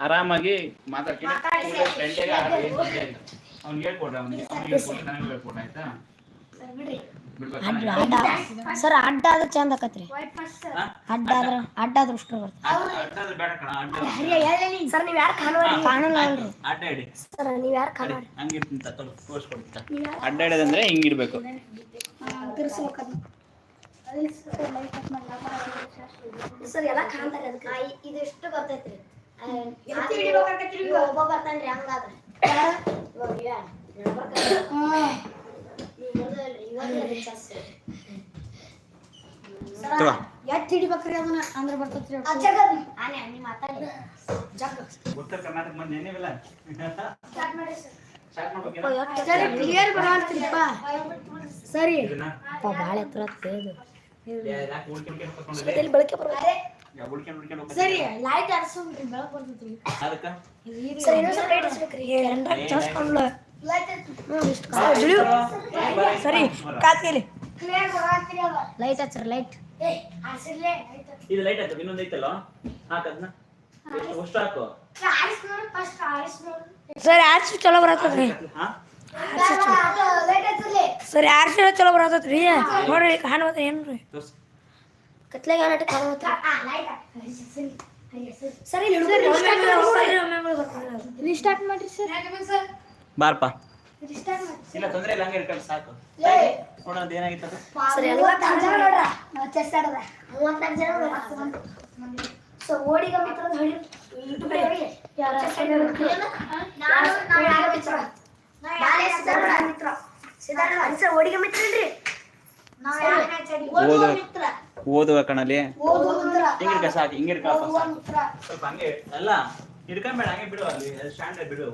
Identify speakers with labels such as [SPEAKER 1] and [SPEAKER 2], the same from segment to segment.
[SPEAKER 1] ಆರಾಮಾಗಿ ಮಾತಾಡ್ಕೊಂಡು ಅವ್ನಿಗೆ ಅವನಿಗೆ ಅವ್ನಿಗೆ ನನಗೆ ಆಯ್ತಾ?
[SPEAKER 2] ಸರ್ ಅಡ್ಡ ಆದ್ರೆ ಚಂದ ಆಕತ್ರಿ? ಅಡ್ಡ ಆದ್ರ ಅಡ್ಡ ಆದ್ರ ಉಷ್ಟ್ರ ಬರ್ತದೆ.
[SPEAKER 3] ಸರ್ ನೀವ್ ಯಾರು ಕಾಣುವ
[SPEAKER 2] ಕಾಣಲ್ಲ ಅಲ್ರಿ
[SPEAKER 1] ಅಡ್ಡ ಇಡಿ.
[SPEAKER 3] ಸರ್ ನೀವ್ ಯಾರು
[SPEAKER 1] ಹಂಗಿರ್ತೀನಿ ತೋರಿಸ್ಕೊಡ್ತೀನಿ ಹಿಂಗಿರ್ಬೇಕು.
[SPEAKER 3] ಸರ್ ಎಲ್ಲ ಕಾಣ್ತಾರೆ ಅದಕ್ಕೆ.
[SPEAKER 2] ಇದೆಷ್ಟು ಬರ್ತೈತ್ರಿ. ಒಬ್ಬ ಬರ್ತಾನ್ರಿ ಹಂಗಾದ್ರೆ.
[SPEAKER 3] ಹಿಡಿಬೇಕ್ರಿ ಅದನ್ನ. ಅಂದ್ರೆ ಬರ್ತೈತ್ರಿ
[SPEAKER 2] ಆನೆ ನೀವ್ ಮಾತಾಡಿ.
[SPEAKER 1] ಉತ್ತರ ಕರ್ನಾಟಕ ಮಂದಿ ಏನಿವೆಲ್ಲ ಸ್ಟಾರ್ಟ್ ಮಾಡ್ಬೇಕೇನ
[SPEAKER 3] ಸರಿ. ಕ್ಲಿಯರ್ ಬರಲ್ತಿರಿಪ್ಪ ಸರಿ
[SPEAKER 1] ಕರ್ಕೊಂಡಿಲ್ಲ
[SPEAKER 3] ಎಲ್ಲಿ ಬಳಕೆ ಬರುತ್ತೆ ಸರಿ ಲೈಟ್ ಹರಿಸ್ರಿ ಬೆಳಕ್ ಬರ್ತೈತ್ರಿ
[SPEAKER 1] ಅದಕ್ಕ
[SPEAKER 3] ಸರ್ ಇನ್ನೊಂದ್ ಸ್ವಲ್ಪ ಲೈಟ್ ಬರಲ್ತಿರಿ
[SPEAKER 2] ಲೈಟ್ ಹಚ್ಚ್ರಿ ಲೈಟ್
[SPEAKER 1] ಇದು ಲೈಟ್ ಹಚ್ಚ ಇನ್ನೊಂದು ಐತಲ್ಲ? ಹಾಕದ್ನ ಎಷ್ಟು ಅಷ್ಟು ಹಾಕು.
[SPEAKER 2] ಸರಿ ಆರ್ಸಿ ಚಲೋ ಬರತ್ತದ್ರಿ
[SPEAKER 1] ಹಾ?
[SPEAKER 3] ಲೈಟ್ ಹಚ್ಚಲಿ
[SPEAKER 2] ಸರಿ ಆರ್ಸಿ ಚಲೋ ಬರತ್ತದ್ರಿ ನೋಡ್ರಿ ಕಾಣವತ್ತ ಏನ್ರಿ? ಕತ್ಲೆಗೆ ಏನಾಟ ಕಾಣವತ್ತ
[SPEAKER 3] ಲೈಟ್ ಸರಿ ರಿಸ್ಟಾರ್ಟ್ ಮಾಡ್ರಿ ಸರ್
[SPEAKER 1] ಬಾರಪ್ಪ
[SPEAKER 3] ರಿಸ್ಟಾರ್ಟ್ ಮಾಡಿ
[SPEAKER 1] ಇಲ್ಲ ತೊಂದ್ರೆ ಇಲ್ಲ ಹಂಗೆ ಇಟ್ಕೊಂಡು ಸಾಕು ನೋಡೋಣ ಅದು ಏನಾಗಿತ್ತು ಅದು
[SPEAKER 3] ಸರಿ ಎಲ್ಲ ಜನ ನೋಡ್ರ ಚೆಸ್ ಆಡದ ಮೂವತ್ತಾರು ಜನ ನೋಡ್ರ ಸೊ ಓಡಿಗ ಮಿತ್ರ ಹೊಡಿ ಯೂಟ್ಯೂಬ್ ಯಾರ ನಾನು ನಾನು ಮಿತ್ರ ಬಾಲೆ ಸಿದ್ಧಾರೂಢ ಮಿತ್ರ ಸಿದ್ಧಾರೂಢ ಸರ್ ಓಡಿಗ ಮಿತ್ರ ಇಲ್ರಿ ಓದುವ ಮಿತ್ರ
[SPEAKER 1] ಓದುವ ಕಣಲಿ
[SPEAKER 3] ಹಿಂಗಿರ್ಕ
[SPEAKER 1] ಹಿಂಗಿಡ್ಕ ಸಾಕು ಹಿಂಗಿಡ್ಕ ಸ್ವಲ್ಪ ಹಂಗೆ ಅಲ್ಲ ಹಿಡ್ಕೊಂಬೇಡ ಹಂಗೆ ಬಿಡು ಅಲ್ಲಿ ಸ್ಟ್ಯಾಂಡ್ ಬಿಡು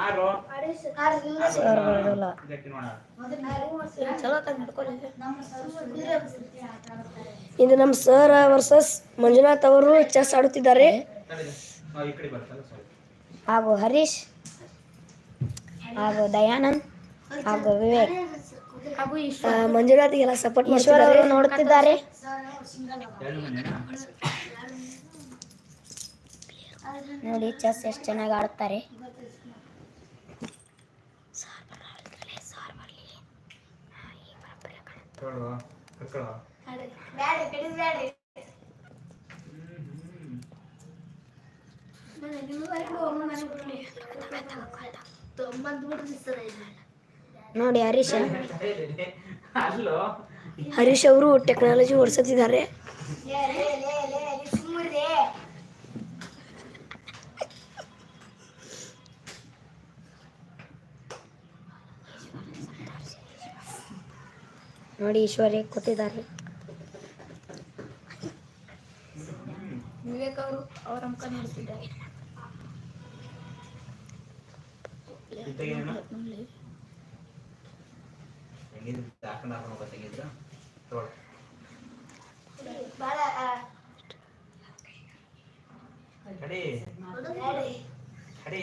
[SPEAKER 1] ಆರು.
[SPEAKER 2] ಇದು ನಮ್ಮ ಸರ್ ವರ್ಸಸ್ ಮಂಜುನಾಥ್ ಅವರು ಚೆಸ್ ಆಡುತ್ತಿದ್ದಾರೆ. ಹಾಗೂ ಹರೀಶ್ ಹಾಗೂ ದಯಾನಂದ್ ಹಾಗೂ ವಿವೇಕ್. ಮಂಜುನಾಥ್ಗೆಲ್ಲ ಸಪೋರ್ಟ್ ಈಶ್ವರ್ ಅವರು ನೋಡುತ್ತಿದ್ದಾರೆ
[SPEAKER 1] ಎರಡು
[SPEAKER 2] ನೋಡಿ ಚೆಸ್ ಎಷ್ಟು ಚೆನ್ನಾಗಿ ಆಡುತ್ತಾರೆ.
[SPEAKER 3] ಬ್ಯಾಡ ಕಡಿಸ್ ಬ್ಯಾಡ
[SPEAKER 2] ನೋಡಿ ಹರೀಶ್. ಹರೀಶ್ ಅವರು ಟೆಕ್ನಾಲಜಿ ಓಡಿಸುತ್ತಿದ್ದಾರೆ.
[SPEAKER 3] ಲೇ ಲೇ ಲೇ ಲೇ
[SPEAKER 2] ನೋಡಿ ಈಶ್ವರಿ ಕೂತಿದ್ದಾರೆ.
[SPEAKER 3] ವಿವೇಕ್ ಅವರು ಅವರ ಮುಖ ನೋಡ್ತಿದ್ದಾರೆ.
[SPEAKER 1] ಹಾಕೊಂಡು ಹಾಕೊಂಡು ತೆಗೀದ್ರು? ಕಡಿ. ಕಡಿ.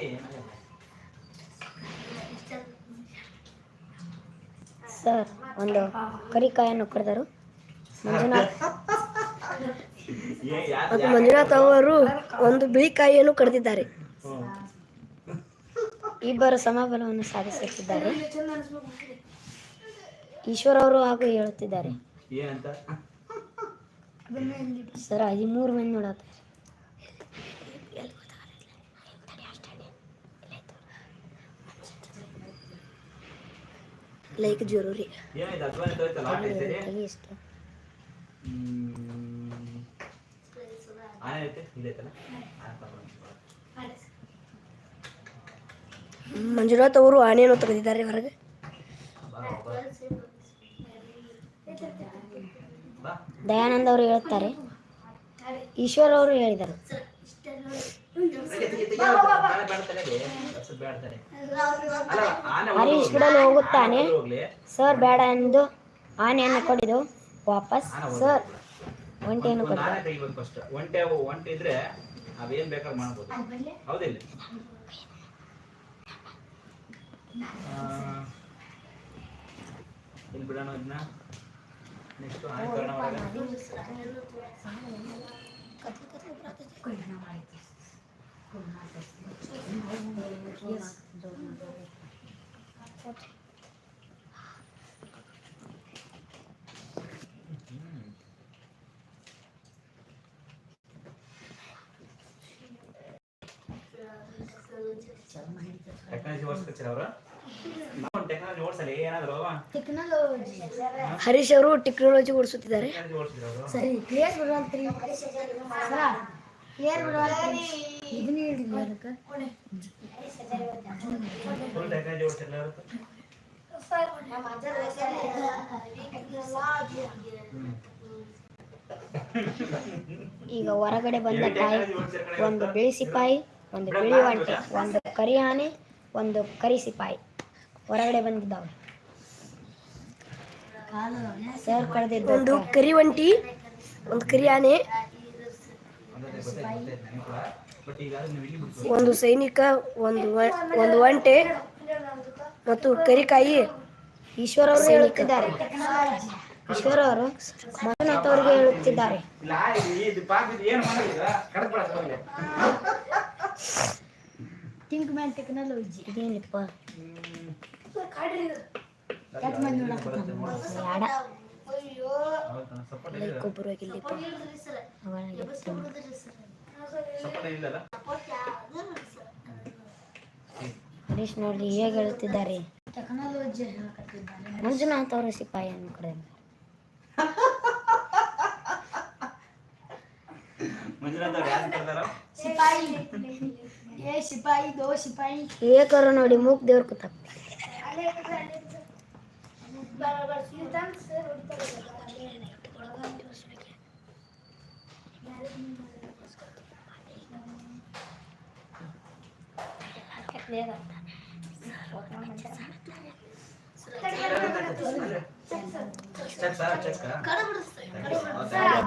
[SPEAKER 2] ಸರ್ ಒಂದು ಕರಿಕಾಯನ್ನು ಕರೆದರು. ಮಂಜುನಾಥ್. ಮತ್ತು ಮಂಜುನಾಥ್ ಅವರು ಒಂದು ಬಿಳಿ ಕಾಯಿಯನ್ನು ಕರೆದಿದ್ದಾರೆ ಇಬ್ಬರು ಸಮಬಲವನ್ನು ಸಾಧಿಸುತ್ತಿದ್ದಾರೆ. ಈಶ್ವರ್ ಅವರು ಹಾಗೂ ಹೇಳುತ್ತಿದ್ದಾರೆ.
[SPEAKER 1] ಏನಂತ?
[SPEAKER 2] ಸರ್ ಹದಿಮೂರು ಮಂದಿ ನೋಡತ್ತಾರೆ. ಲೈಕ್ ಜರೂರಿ.
[SPEAKER 1] ಎಷ್ಟು
[SPEAKER 2] ಮಂಜುನಾಥ್ ಅವರು ಆನೆಯನ್ನು ತೆಗೆದಿದ್ದಾರೆ ಹೊರಗೆ. ದಯಾನಂದ್ ಅವರು ಹೇಳ್ತಾರೆ. ಈಶ್ವರ್ ಅವರು ಹೇಳಿದರು. ಹರೀಶ್. ಬಿಡಲು ಹೋಗುತ್ತಾನೆ. ಸರ್, ಬೇಡ ಎಂದು ಆನೆಯನ್ನು ಕೊಡಿದು ವಾಪಸ್. ಸರ್, ಒಂಟೆಯನ್ನು
[SPEAKER 1] ಕೊಡ್ತಾರೆ. ಇದನ್ನ ನೆಕ್ಸ್ಟ್ ಆನೆ ಕರ್ಣ
[SPEAKER 2] ಹರೀಶ್ ಅವರು ಟೆಕ್ನಾಲಜಿ ಓಡಿಸುತ್ತಿದ್ದಾರೆ.
[SPEAKER 3] ಸರಿ ಕ್ಲಿಯರ್ ಬಿಡುವಂತ್ರಿ. ಸರ ಕ್ಲಿಯರ್ ಬಿಡುವಂತ್ರಿ. ಇದನ್ನ ಹೇಳಿಲ್ಲ ಅದಕ್ಕೆ?
[SPEAKER 2] ಈಗ ಹೊರಗಡೆ ಬಂದ ಕಾಯಿ ಒಂದು ಬಿಳಿ ಸಿಪಾಯಿ ಒಂದು ಬಿಳಿ ಒಂಟೆ ಒಂದು ಕರಿ ಆನೆ ಒಂದು ಕರಿ ಸಿಪಾಯಿ. ಹೊರಗಡೆ ಬಂದಿದ್ದಾವೆ. ಸರ್ ಕಳೆದಿದ್ದ
[SPEAKER 3] ಒಂದು ಕರಿ ಒಂಟಿ ಒಂದು ಕರಿ ಆನೆ
[SPEAKER 1] ಬಟ್ ಈಗ ನೀವು ಇಲ್ಲಿ
[SPEAKER 3] ಒಂದು ಸೈನಿಕ ಒಂದು ಒಂದು ಒಂಟೆ ಮತ್ತು ಕರಿಕಾಯಿ
[SPEAKER 2] ಈಶ್ವರ ಅವರು ಹೇಳುತ್ತಿದ್ದಾರೆ. ಈಶ್ವರ ಅವರು ಮಂಜುನಾಥ್ ಅವರಿಗೆ ಹೇಳುತ್ತಿದ್ದಾರೆ.
[SPEAKER 3] ಥಿಂಕ್ ಮ್ಯಾನ್ ಟೆಕ್ನಾಲಜಿ
[SPEAKER 2] ಇದೇನಿಪ್ಪ ಒಬ್ಬರು ಹರೀಶ್ ನೋಡಿ ಹೇಗೆ
[SPEAKER 3] ಹೇಳ್ತಿದ್ದಾರೆ
[SPEAKER 2] ಮಂಜುನಾಥ್ ಅವರ ಸಿಪಾಯಿ ಕಡೆ
[SPEAKER 1] ಮಂಜುನಾಥ್ ಅವ್ರು ಯಾರು ಕರ್ದಾರ
[SPEAKER 3] ಸಿಪಾಯಿ ಸಿಪಾಯಿ. ದೋ ಸಿಪಾಯಿ
[SPEAKER 2] ಏಕರು ನೋಡಿ, ಮೂಕ್ ದೇವ್ರ ಕೂತ
[SPEAKER 1] ಚೆಕ್ ಸರ್ ಚೆಕ್
[SPEAKER 2] ಹಾಗೆ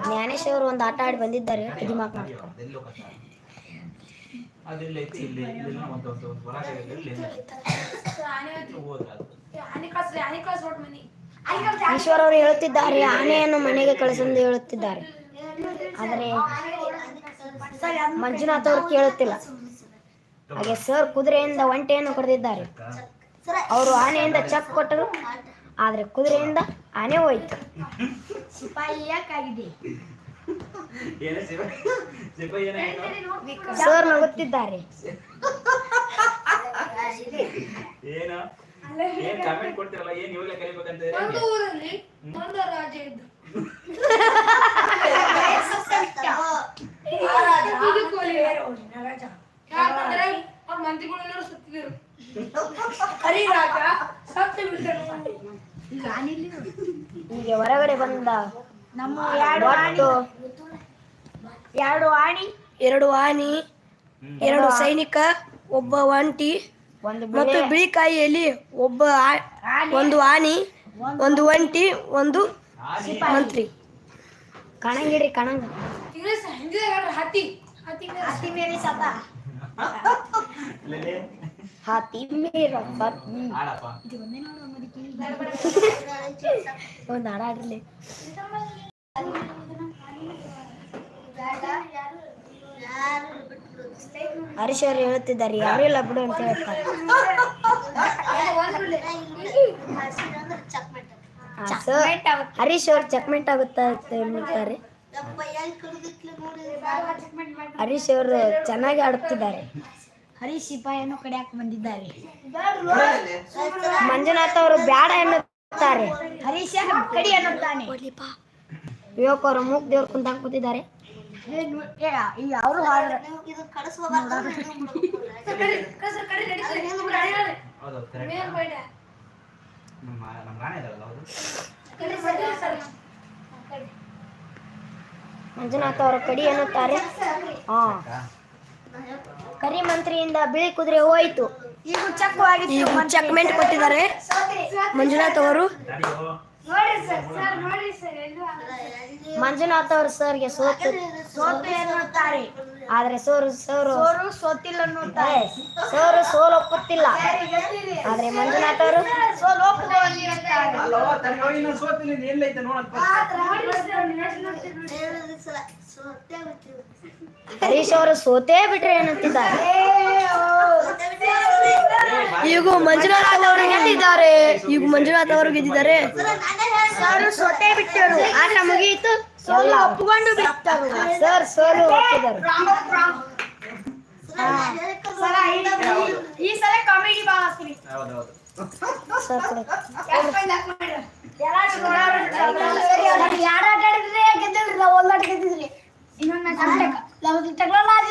[SPEAKER 2] ಜ್ಞಾನೇಶ್ ಅವರು ಒಂದು ಆಟ ಆಡಿ ಬಂದಿದ್ದಾರೆ. ಇದು
[SPEAKER 1] ಎಲ್ಲೋ ಕಷ್ಟ ಅದು ಇಲ್ಲ ಐತಿ ಇಲ್ಲಿ ಇಲ್ಲಿ ಒಂದು ಒಂದು ಒಂದು ಹೊರಗೆ ಇಲ್ಲಿ ಇಲ್ಲಿ ಹೋದ್ರ ಅದು?
[SPEAKER 2] ಈಶ್ವರ್ ಅವರು ಹೇಳುತ್ತಿದ್ದಾರೆ ಆನೆಯನ್ನು ಮನೆಗೆ ಕಳಿಸೆಂದು ಹೇಳುತ್ತಿದ್ದಾರೆ ಆದರೆ ಮಂಜುನಾಥ್ ಅವರು ಕೇಳುತ್ತಿಲ್ಲ. ಹಾಗೆ ಸರ್ ಕುದುರೆಯಿಂದ ಒಂಟೆಯನ್ನು ಕೊಡೆದಿದ್ದಾರೆ. ಅವರು ಆನೆಯಿಂದ ಚೆಕ್ ಕೊಟ್ಟರು ಆದರೆ ಕುದುರೆಯಿಂದ ಆನೆ ಹೋಯ್ತು.
[SPEAKER 3] ಸಿಪಾಯಿ
[SPEAKER 2] ಸರ್ ನಗುತ್ತಿದ್ದಾರೆ.
[SPEAKER 1] ಏನು? ಏನ್ ಕಾಮೆಂಟ್ ಕೊಡ್ತಿರಲ್ಲ ಏನ್ ಇವಾಗಲೇ ಕಲಿಬೇಕಂತ
[SPEAKER 4] ಒಂದು ಊರಲ್ಲಿ ಒಂದು ರಾಜ ಇದ್ದ. ಇದು ಕೋಲಿ ರಾಜ ಯಾಕಂದ್ರೆ ಅವ್ರ ಮಂತ್ರಿಗಳೆಲ್ಲರೂ ಸತ್ತಿದ್ರು ಹರಿ ರಾಜ ಸತ್ತು ಬಿಟ್ಟನು
[SPEAKER 3] ಈಗ
[SPEAKER 2] ಹೊರಗಡೆ ಬಂದ
[SPEAKER 3] ನಮ್ಮ ಎರಡು ಎರಡು ಆಣಿ ಎರಡು ಆನಿ ಎರಡು ಸೈನಿಕ ಒಬ್ಬ ಒಂಟಿ
[SPEAKER 2] ಒಂದು
[SPEAKER 3] ಮತ್ತು
[SPEAKER 2] ಬಿಳಿ.
[SPEAKER 3] ಕಾಯಿಯಲ್ಲಿ ಒಬ್ಬ ಆ- ಒಂದು ಆನಿ ಒಂದು ಒಂಟಿ ಒಂದು ಮಂತ್ರಿ.
[SPEAKER 2] ಕಣಂಗಿಡ್ರಿ ಕಣಂಗ.
[SPEAKER 4] ಹತ್ತಿ? ಹತ್ತಿ
[SPEAKER 3] ಹತ್ತಿ ಮೇಲೆ ಸತ
[SPEAKER 1] ಲೇಲೆ
[SPEAKER 2] ಹಾತಿ ಮೇರ ಪತ್ನಿ
[SPEAKER 1] ಆಡಪ್ಪ
[SPEAKER 2] ಒಂದು ಹಾಡ ಆಡ್ರಿ ಹರೀಶ್ ಅವರು ಹೇಳುತ್ತಿದ್ದಾರೆ ಯಾರಿಲ್ಲ ಬಿಡು ಅಂತ ಹೇಳ್ತಾರೆ. ಹರೀಶ್ ಅವರು ಚೆಕ್ಮೆಂಟ್ ಆಗುತ್ತಾ ಅಂತ ಹೇಳ್ತಾರೆ. ಹರೀಶ್ ಅವರು ಚೆನ್ನಾಗಿ ಆಡುತ್ತಿದ್ದಾರೆ
[SPEAKER 3] ಹರೀಶ್ ಸಿಪಾಯಿಯನ್ನು ಹಾಕಿ ಬಂದಿದ್ದಾರೆ.
[SPEAKER 2] ಮಂಜುನಾಥ್ ಅವರು ಬ್ಯಾಡ ಎನ್ನುತ್ತಾರೆ.
[SPEAKER 3] ಹರೀಶ್ ಕಡಿ ಅನ್ನುತ್ತಾನೆ
[SPEAKER 2] ವಿವೇಕ್ ಅವರು ಮೂಕ್ ದೇವ್ರ ಕುಂತ ಕೂತಿದ್ದಾರೆ.
[SPEAKER 3] ಅವರು
[SPEAKER 2] ಮಂಜುನಾಥ್ ಅವರ ಕಡಿ ಎನ್ನುತ್ತಾರೆ ಹಾ. ಕರಿ ಮಂತ್ರಿಯಿಂದ ಬಿಳಿ ಕುದುರೆ ಹೋಯಿತು.
[SPEAKER 3] ಈಗ ಚೆಕ್ಮೆಂಟ್ ಕೊಟ್ಟಿದ್ದಾರೆ ಮಂಜುನಾಥ್ ಅವರು.
[SPEAKER 2] ಮಂಜುನಾಥ್ ಅವರು ಸರ್ಗೆ ಸೋತು.
[SPEAKER 3] ಸೋತು ಎನ್ನುತ್ತಾರೆ
[SPEAKER 2] ಆದ್ರೆ ಸೋರು ಸೋರು
[SPEAKER 3] ಸೋರು ಸೋತಿಲ್ಲ
[SPEAKER 2] ಸೋರು ಸೋಲ್ ಒಪ್ಪುತ್ತಿಲ್ಲ ಆದ್ರೆ ಮಂಜುನಾಥ್ ಅವರು?
[SPEAKER 1] ಅಲ್ಲೋ ತನ್ನ ಇನ್ನೂ ಸೋತಿಲ್ಲ ಎಲ್ಲೈತೆ ನೋಡಪ್ಪ
[SPEAKER 2] ಹರೀಶ್ ಅವರು ಸೋತೇ ಬಿಟ್ರೆ
[SPEAKER 3] ಏನಂತಿದ್ದಾರೆ.
[SPEAKER 5] ಈಗ ಮಂಜುನಾಥ್ ಅವರು ಗೆದ್ದಿದ್ದಾರೆ ಈಗ ಮಂಜುನಾಥ್ ಅವರು ಗೆದ್ದಿದ್ದಾರೆ. ಸರ್ ಸೋತೇ ಬಿಟ್ಟರು. ಆಟ ಮುಗಿಯಿತು ಸೋಲು ಒಪ್ಪಿಕೊಂಡು ಬಿಟ್ಟರು. ಸರ್ ಸೋಲು ಒಪ್ಪಿದರು
[SPEAKER 3] ಸಲ ಯಾರು ಆಟ ಆಡಿದ್ರಿ ಗೆದ್ದಿದ್ರಿ?
[SPEAKER 6] ನಾವು
[SPEAKER 5] ಒಂದು ಇನ್ನೊಂದು
[SPEAKER 3] ಟೆಕ್ನಾಲಜಿ